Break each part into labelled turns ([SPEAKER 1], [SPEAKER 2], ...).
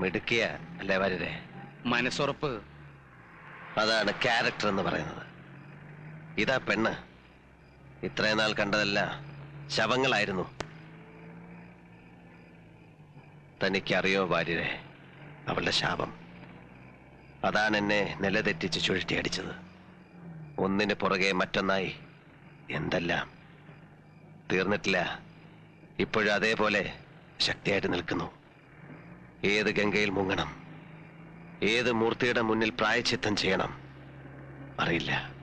[SPEAKER 1] മിടുക്കിയ അല്ലേ വരരെ
[SPEAKER 2] മനസ്സുറപ്പ്.
[SPEAKER 1] അതാണ് ക്യാരക്ടർ എന്ന് പറയുന്നത്. ഇതാ പെണ്ണ്. ഇത്രയും നാൾ കണ്ടതല്ല ശവങ്ങളായിരുന്നു. തനിക്കറിയോ ഭാര്യരെ അവളുടെ ശാപം. അതാണ് എന്നെ നിലതെറ്റിച്ച് ചുഴറ്റിയടിച്ചത് ഒന്നിന് പുറകെ മറ്റൊന്നായി എന്തെല്ലാം? തീർന്നിട്ടില്ല. ഇപ്പോഴും അതേപോലെ ശക്തിയായിട്ട് നിൽക്കുന്നു. ഏത് ഗംഗയിൽ മുങ്ങണം? ഏത് മൂർത്തിയുടെ മുന്നിൽ പ്രായച്ചിത്തം ചെയ്യണം? അറിയില്ല.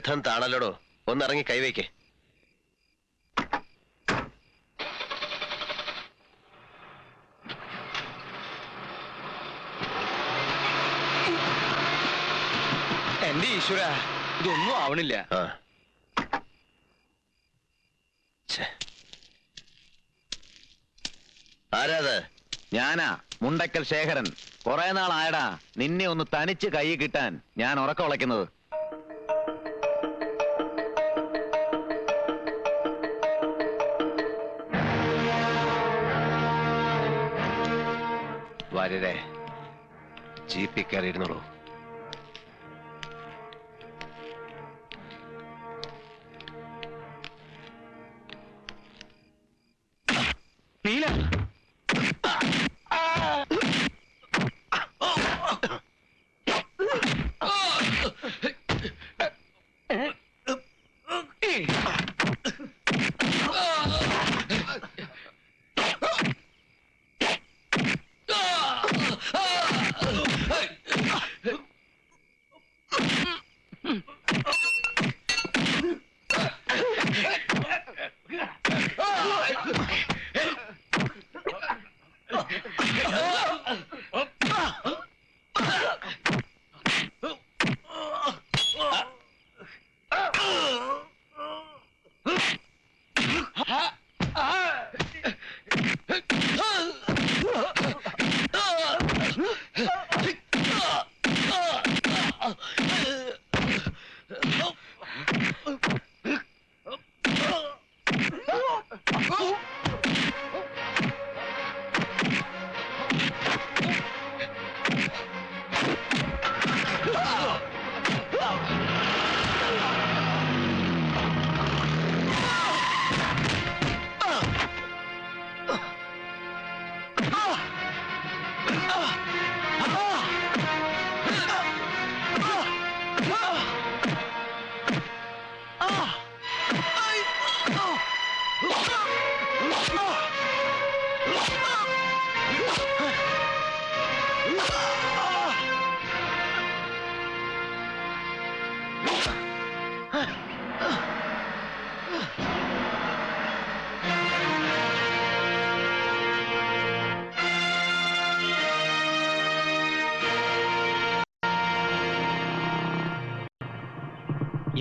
[SPEAKER 1] രഥം താണല്ലോടോ ഒന്നിറങ്ങി കൈവയ്ക്കേ.
[SPEAKER 2] എന്റെ ഈശ്വര ഇതൊന്നും ആവണില്ല.
[SPEAKER 1] ആരാത്?
[SPEAKER 3] ഞാനാ മുണ്ടക്കൽ ശേഖരൻ. കുറെ നാളായടാ നിന്നെ ഒന്ന് തനിച്ച് കൈ കിട്ടാൻ ഞാൻ ഉറക്കം ഉളയ്ക്കുന്നത്.
[SPEAKER 1] വാര്യരെ ജീപ്പിൽ കയറിയിരുന്നുള്ളൂ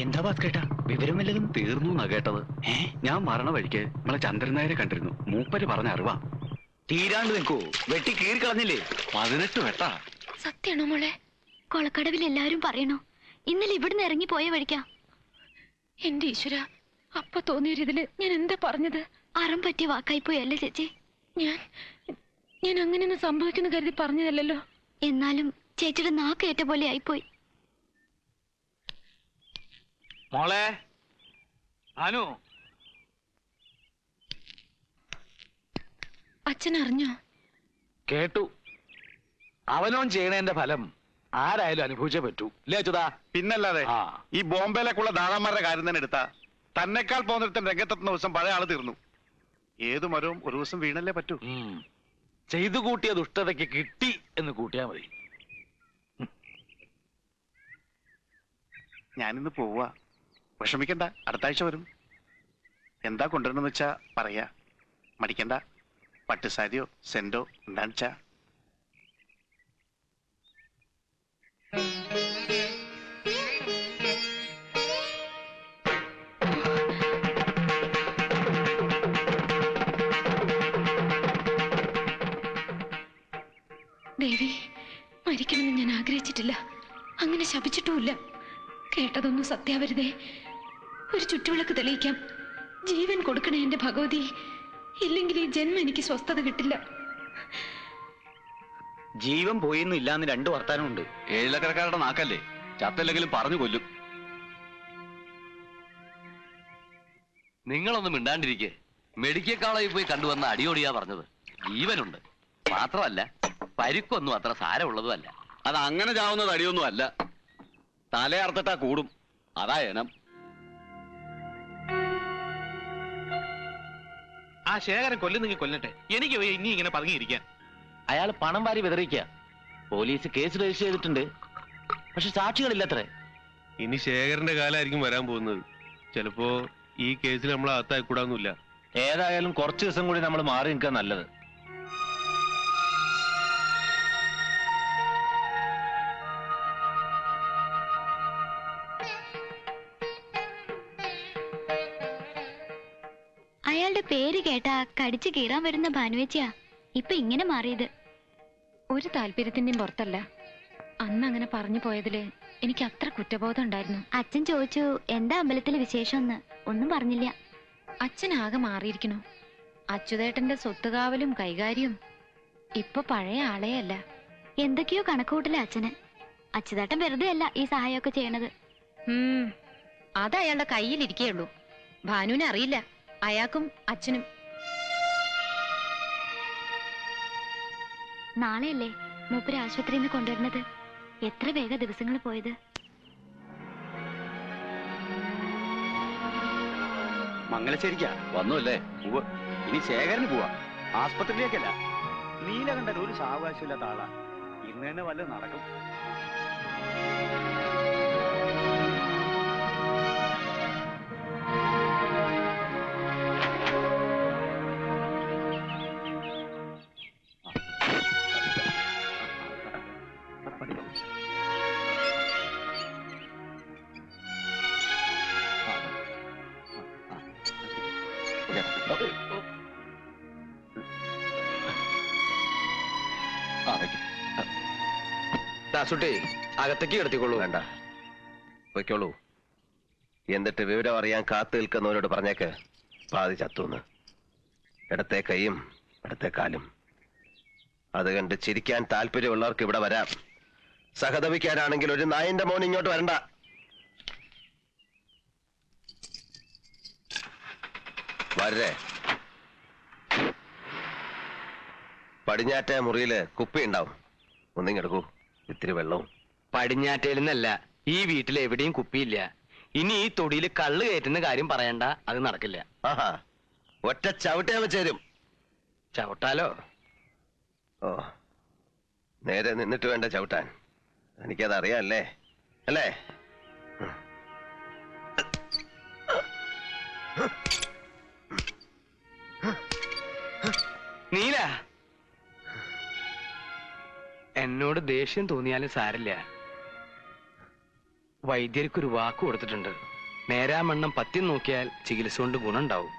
[SPEAKER 2] എന്താ ഭാസ്കേട്ടാ വിവരം വല്ലതും
[SPEAKER 4] തീർന്നു എന്നാ കേട്ടത്.
[SPEAKER 2] ഏ?
[SPEAKER 4] ഞാൻ മരണ വഴിക്ക് നമ്മളെ ചന്ദ്രൻ നായരെ കണ്ടിരുന്നു. മൂപ്പര് പറഞ്ഞ അറിവാ.
[SPEAKER 3] തീരാണ്ട് നിൽക്കൂ വെട്ടി കീറി കളഞ്ഞില്ലേ?
[SPEAKER 4] പതിനെട്ട് വെട്ട.
[SPEAKER 5] സത്യാണോ മോളെ? കൊളക്കടവിൽ എല്ലാരും പറയണു? ഇന്നലെ ഇവിടുന്ന് ഇറങ്ങി പോയ വഴിക്കാ?
[SPEAKER 6] എന്റെ ഈശ്വര അപ്പൊ തോന്നിയൊരിതിൽ ഞാൻ എന്താ പറഞ്ഞത്?
[SPEAKER 5] അറം പറ്റിയ വാക്കായി പോയി അല്ലേ ചേച്ചി?
[SPEAKER 6] ഞാൻ ഞാൻ അങ്ങനെയൊന്നും സംഭവിക്കുന്നു കരുതി പറഞ്ഞതല്ലല്ലോ.
[SPEAKER 5] എന്നാലും ചേച്ചിയുടെ നാക്കേറ്റ പോലെ ആയിപ്പോയി.
[SPEAKER 3] മോളെ അനു.
[SPEAKER 6] അച്ഛൻ അറിഞ്ഞോ
[SPEAKER 3] കേട്ടു. അവനോൻ ചെയ്യണേന്റെ ഫലം ആരായാലും അനുഭവിച്ചേ പറ്റൂ. ഇല്ലേ അച്യുതാ?
[SPEAKER 7] പിന്നല്ലാതെ
[SPEAKER 3] ആ.
[SPEAKER 7] ഈ ബോംബെയിലേക്കുള്ള ദാതാന്മാരുടെ കാര്യം തന്നെ എടുത്താ. തന്നെക്കാൾ പോകുന്നിടത്തും രംഗത്തെത്തുന്ന ദിവസം പഴയ ആൾ തീർന്നു. ഏത് മരവും ഒരു ദിവസം വീണല്ലേ പറ്റൂ.
[SPEAKER 3] ഉം. ചെയ്തു കൂട്ടിയ ദുഷ്ടതയ്ക്ക് കിട്ടി എന്ന് കൂട്ടിയാ മതി.
[SPEAKER 7] ഞാനിന്ന് പോവാ. വിഷമിക്കണ്ട. അടുത്താഴ്ച വരും. എന്താ കൊണ്ടുവരണമെന്ന് വെച്ചാ പറയാ. മടിക്കണ്ട. പട്ടുസാരിയോ സെന്റോ എന്താണ് വെച്ചാ
[SPEAKER 6] ദേവി മരിക്കണമെന്ന് ഞാൻ ആഗ്രഹിച്ചിട്ടില്ല. അങ്ങനെ ശപിച്ചിട്ടുമില്ല. കേട്ടതൊന്നും സത്യാവരുതേ ഒരു ചുറ്റുവിളക്ക് തെളിയിക്കാം. ജീവൻ കൊടുക്കണേ എന്റെ ഭഗവതി. ഇല്ലെങ്കിൽ ഈ ജന്മം എനിക്ക് സ്വസ്ഥത കിട്ടില്ല.
[SPEAKER 2] ജീവൻ പോയിന്ന് ഇല്ലാന്ന് രണ്ടു വർത്താനമുണ്ട്.
[SPEAKER 4] ഏഴിലക്കരക്കാരുടെ നാക്കല്ലേ? ചത്തല്ലെങ്കിലും പറഞ്ഞു കൊല്ലും.
[SPEAKER 8] നിങ്ങളൊന്നും മിണ്ടാണ്ടിരിക്കെ. മെഡിക്കൽ കോളേജിൽ പോയി കണ്ടുവന്ന അടിയോടിയാ പറഞ്ഞത്. ജീവനുണ്ട്. മാത്രമല്ല പരിക്കൊന്നും അത്ര സാരമുള്ളതുമല്ല.
[SPEAKER 4] അത് അങ്ങനെ ചാവുന്നത് അടിയൊന്നും അല്ല തലയർത്തിട്ടാ കൂടും. അതാ എനം
[SPEAKER 9] ആ ശേഖരൻ കൊല്ലുന്നെങ്കിൽ കൊല്ലട്ടെ. എനിക്ക് പോയി ഇനി ഇങ്ങനെ പറഞ്ഞിരിക്കാൻ
[SPEAKER 3] അയാൾ പണം വാരി വിതറിക്കുക പോലീസ് കേസ് രജിസ്റ്റർ ചെയ്തിട്ടുണ്ട്. പക്ഷെ സാക്ഷികളില്ലത്രേ
[SPEAKER 10] ഇനി ശേഖരന്റെ കാലായിരിക്കും വരാൻ പോകുന്നത്. ചിലപ്പോ ഈ കേസിൽ നമ്മൾ അകത്തായിക്കൂടാന്നില്ല
[SPEAKER 3] ഏതായാലും കുറച്ച് ദിവസം കൂടി നമ്മൾ മാറി നിൽക്കാൻ നല്ലത്.
[SPEAKER 5] അയാളുടെ പേര് കേട്ടാ കടിച്ചു കീറാൻ വരുന്ന ഭാനുവേച്ചിയാ. ഇപ്പൊ ഇങ്ങനെ മാറിയത്.
[SPEAKER 6] ഒരു താല്പര്യത്തിന്റെയും പുറത്തല്ല. അന്ന് അങ്ങനെ പറഞ്ഞു പോയതിൽ എനിക്ക് അത്ര കുറ്റബോധം ഉണ്ടായിരുന്നു.
[SPEAKER 5] അച്ഛൻ ചോദിച്ചു എന്താ അമ്പലത്തിലെ വിശേഷമെന്ന്? ഒന്നും പറഞ്ഞില്ല.
[SPEAKER 6] അച്ഛൻ ആകെ മാറിയിരിക്കണു അച്യുതേട്ടന്റെ സ്വത്തുകാവലും കൈകാര്യവും ഇപ്പൊ പഴയ ആളേ അല്ല.
[SPEAKER 5] എന്തൊക്കെയോ കണക്കുകൂട്ടില്ല അച്ഛന്. അച്യുതേട്ടൻ വെറുതെ അല്ല ഈ സഹായമൊക്കെ ചെയ്യണത്.
[SPEAKER 6] അത് അയാളുടെ കയ്യിലിരിക്കേയുള്ളൂ ഭാനുവിനെ അറിയില്ല. അയാൾക്കും അച്ഛനും.
[SPEAKER 5] നാളെയല്ലേ മൂപ്പര് ആശുപത്രിയിൽ നിന്ന് കൊണ്ടുവരുന്നത്? എത്ര വേഗ ദിവസങ്ങൾ പോയത്?
[SPEAKER 2] മംഗലശ്ശേരിക്കാ.
[SPEAKER 4] വന്നു അല്ലേ
[SPEAKER 2] ഉവ്വ്. ഇനി ശേഖരന് പോവാ. ആസ്പത്രിയിലേക്കല്ല. നീലകണ്ഠൻ ഒരു സാവകാശമില്ലാത്ത ആളാ. ഇന്ന് തന്നെ വല്ലതും നടക്കും.
[SPEAKER 1] ദാസുട്ടി അകത്തേക്ക് കിടത്തിക്കൊള്ളൂ വേണ്ട. പൊയ്ക്കോളൂ. എന്നിട്ട് വിവരം അറിയാൻ കാത്തു നിൽക്കുന്നവരോട് പറഞ്ഞേക്ക്. പാതി ചത്തുന്ന്. ഇടത്തെ കൈയും ഇടത്തെ കാലും. അത് കണ്ട് ചിരിക്കാൻ താല്പര്യമുള്ളവർക്ക് ഇവിടെ വരാം. സഹതപിക്കാനാണെങ്കിൽ ഒരു നായന്റെ മോൻ ഇങ്ങോട്ട് വരണ്ട. വരേ പടിഞ്ഞാറ്റ മുറിയിൽ കുപ്പി ഉണ്ടാവും. ഒന്നിങ്ങെടുക്കൂ ഇത്തിരി വെള്ളവും.
[SPEAKER 2] പടിഞ്ഞാറ്റയിൽ നിന്നല്ല ഈ വീട്ടിൽ എവിടെയും കുപ്പിയില്ല. ഇനി ഈ തൊടിയിൽ കള്ള് കയറ്റുന്ന കാര്യം പറയണ്ട അത് നടക്കില്ല.
[SPEAKER 1] ആഹാ. ഒറ്റ ചവിട്ടേ ചേരും.
[SPEAKER 2] ചവിട്ടാലോ?
[SPEAKER 1] ഓ നേരെ നിന്നിട്ട് വേണ്ട ചവിട്ടാൻ. എനിക്കത് അറിയാല്ലേ? അല്ലേ?
[SPEAKER 2] നീല. എന്നോട് ദേഷ്യം തോന്നിയാലും സാരില്ല. വൈദ്യർക്കൊരു വാക്ക് കൊടുത്തിട്ടുണ്ട്. നേരാമണ്ണം പത്യം നോക്കിയാൽ ചികിത്സ കൊണ്ട് ഗുണമുണ്ടാവും.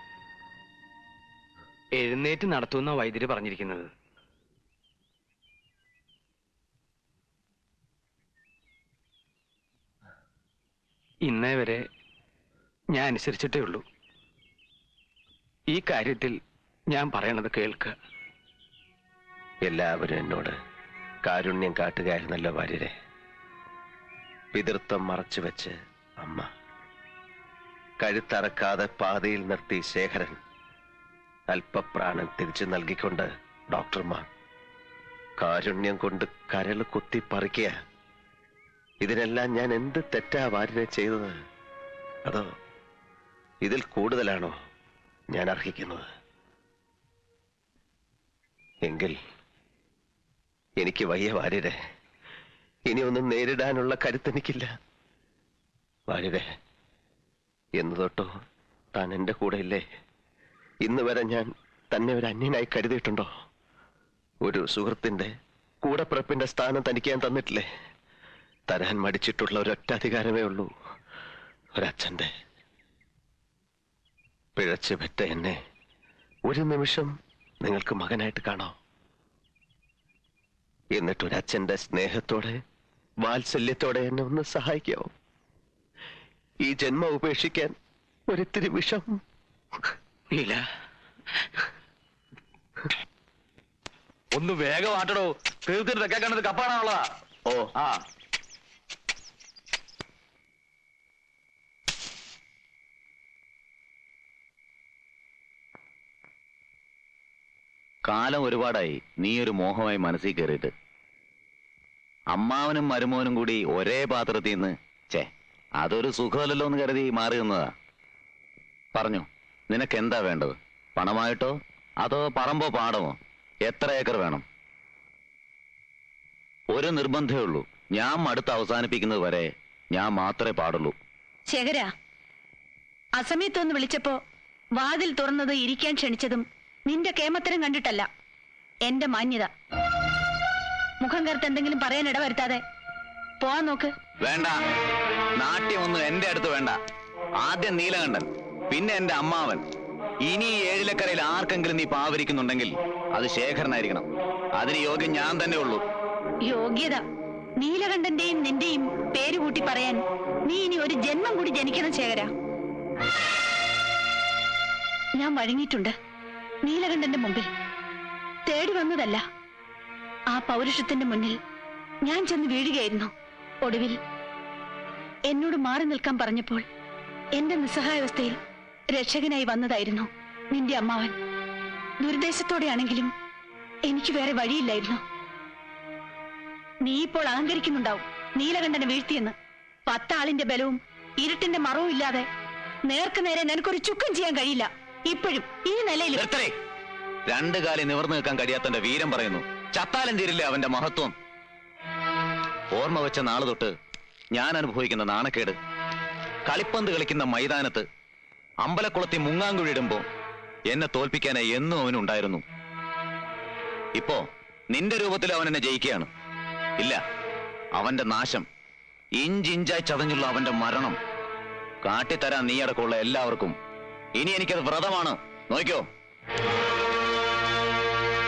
[SPEAKER 2] എഴുന്നേറ്റ് നടത്തുന്ന വൈദ്യര് പറഞ്ഞിരിക്കുന്നത്. ഇന്നേ വരെ ഞാൻ അനുസരിച്ചിട്ടേ ഉള്ളൂ. ഈ കാര്യത്തിൽ ഞാൻ പറയണത് കേൾക്ക്.
[SPEAKER 1] എല്ലാവരും എന്നോട് കാരുണ്യം കാട്ടുകയായിരുന്നല്ലോ ഭാര്യരെ പിതൃത്വം മറച്ചു വെച്ച് അമ്മ. കഴുത്തറക്കാതെ പാതയിൽ നിർത്തി ശേഖരൻ അല്പപ്രാണൻ തിരിച്ചു നൽകിക്കൊണ്ട് ഡോക്ടർമാർ കാരുണ്യം കൊണ്ട് കരൾ കുത്തി പറിക്കുക. ഇതിനെല്ലാം ഞാൻ എന്ത് തെറ്റാ ഭാര്യനെ ചെയ്തത്? അതോ ഇതിൽ കൂടുതലാണോ ഞാൻ അർഹിക്കുന്നത്? എങ്കിൽ എനിക്ക് വയ്യ വാര്യരെ. ഇനിയൊന്നും നേരിടാനുള്ള കരുത്തെനിക്കില്ല. വാര്യരെ എന്ന് തൊട്ടോ താൻ എന്റെ കൂടെ ഇല്ലേ? ഇന്ന് വരെ ഞാൻ തന്നെ ഒരു അന്യനായി കരുതിയിട്ടുണ്ടോ? ഒരു സുഹൃത്തിന്റെ കൂടപ്പിറപ്പിന്റെ സ്ഥാനം തനിക്ക് ഞാൻ തന്നിട്ടില്ലേ? തരാൻ മടിച്ചിട്ടുള്ള ഒരൊറ്റ അധികാരമേ ഉള്ളൂ. ഒരച്ഛന്റെ പിഴച്ചു പെറ്റ എന്നെ ഒരു നിമിഷം നിങ്ങൾക്ക് മകനായിട്ട് കാണോ. എന്നിട്ട് അച്ഛന്റെ സ്നേഹത്തോടെ വാത്സല്യത്തോടെ എന്നെ ഒന്ന് സഹായിക്കാവോ? ഈ ജന്മം ഉപേക്ഷിക്കാൻ ഒരിത്തിരി വിഷം.
[SPEAKER 4] ഇല്ല ഒന്ന് വേഗം ആട്ടടോ തീർത്തിട്ട് തെക്കാൻ കണ്ടത്
[SPEAKER 1] ഓ.
[SPEAKER 4] ആ.
[SPEAKER 3] കാലം ഒരുപാടായി. നീ ഒരു മോഹമായി മനസ്സിൽ കയറിയിട്ട്. അമ്മാവനും മരുമോനും കൂടി ഒരേ പാത്രത്തിൽ നിന്ന് ചേ അതൊരു സുഖമല്ലല്ലോ എന്ന് കരുതി മാറി നിന്നതാ. പറഞ്ഞു നിനക്ക് എന്താ വേണ്ടത്? പണമായിട്ടോ? അതോ പറമ്പോ പാടമോ? എത്ര ഏക്കർ വേണം? ഒരു നിർബന്ധമേ ഉള്ളൂ. ഞാൻ അടുത്ത് അവസാനിപ്പിക്കുന്നത് വരെ ഞാൻ മാത്രമേ പാടുള്ളൂ.
[SPEAKER 6] ശേഖര അസമയത്തൊന്ന് വിളിച്ചപ്പോ വാതിൽ തുറന്നത് ഇരിക്കാൻ ക്ഷണിച്ചതും നിന്റെ കേമത്തരം കണ്ടിട്ടല്ല. എന്റെ മാന്യത. മുഖം കറുത്ത് എന്തെങ്കിലും പറയാൻ ഇടവരുത്താതെ. പോവാൻ നോക്ക്.
[SPEAKER 3] വേണ്ട. നാട്യമൊന്നും എന്റെ അടുത്ത് വേണ്ട. ആദ്യം നീലകണ്ഠൻ പിന്നെ എന്റെ അമ്മാവൻ. ഇനി ഏഴിലക്കരയിൽ ആർക്കെങ്കിലും നീ പാവരിക്കുന്നുണ്ടെങ്കിൽ അത് ശേഖരനായിരിക്കണം. അതിന് യോഗ്യം ഞാൻ തന്നെ ഉള്ളൂ.
[SPEAKER 6] യോഗ്യത. നീലകണ്ഠന്റെയും നിന്റെയും പേര് കൂട്ടി പറയാൻ നീ ഇനി ഒരു ജന്മം കൂടി ജനിക്കണം ശേഖര. ഞാൻ വഴങ്ങിയിട്ടുണ്ട്. നീലകണ്ഠന്റെ മുമ്പിൽ. തേടി വന്നതല്ല. ആ പൗരുഷത്തിന്റെ മുന്നിൽ ഞാൻ ചെന്ന് വീഴുകയായിരുന്നു. ഒടുവിൽ എന്നോട് മാറി നിൽക്കാൻ പറഞ്ഞപ്പോൾ എന്റെ നിസ്സഹായാവസ്ഥയിൽ രക്ഷകനായി വന്നതായിരുന്നു നിന്റെ അമ്മാവൻ. ദുരുദ്ദേശത്തോടെയാണെങ്കിലും എനിക്ക് വേറെ വഴിയില്ലായിരുന്നു. നീ ഇപ്പോൾ അഹങ്കരിക്കുന്നുണ്ടാവും നീലകണ്ഠനെ വീഴ്ത്തിയെന്ന്. പത്താളിന്റെ ബലവും ഇരുട്ടിന്റെ മറവും ഇല്ലാതെ നേർക്ക് നേരെ നിനക്കൊരു ചുക്കം ചെയ്യാൻ കഴിയില്ല. ഇപ്പോഴും ഈ
[SPEAKER 3] നിലയിൽ രണ്ടു കാലി നിവർന്നു നിൽക്കാൻ കഴിയാത്തന്റെ വീരം പറയുന്നു. ചത്താലും തീരില്ലേ അവന്റെ മഹത്വം. ഓർമ്മ വെച്ച നാൾ തൊട്ട് ഞാൻ അനുഭവിക്കുന്ന നാണക്കേട്. കളിപ്പന്ത് കളിക്കുന്ന മൈതാനത്ത് അമ്പലക്കുളത്തി മുങ്ങാങ്കുഴിയിടുമ്പോ എന്നെ തോൽപ്പിക്കാനായി എന്നും അവനുണ്ടായിരുന്നു ഇപ്പോ നിന്റെ രൂപത്തിൽ അവൻ എന്നെ ജയിക്കുകയാണ്. ഇല്ല അവന്റെ നാശം. ഇഞ്ചിഞ്ചായി ചതഞ്ഞുള്ള അവന്റെ മരണം. കാട്ടിത്തരാൻ നീ അടക്കമുള്ള എല്ലാവർക്കും ഇനി എനിക്കത് വ്രതമാണ്. നോക്കിയോ?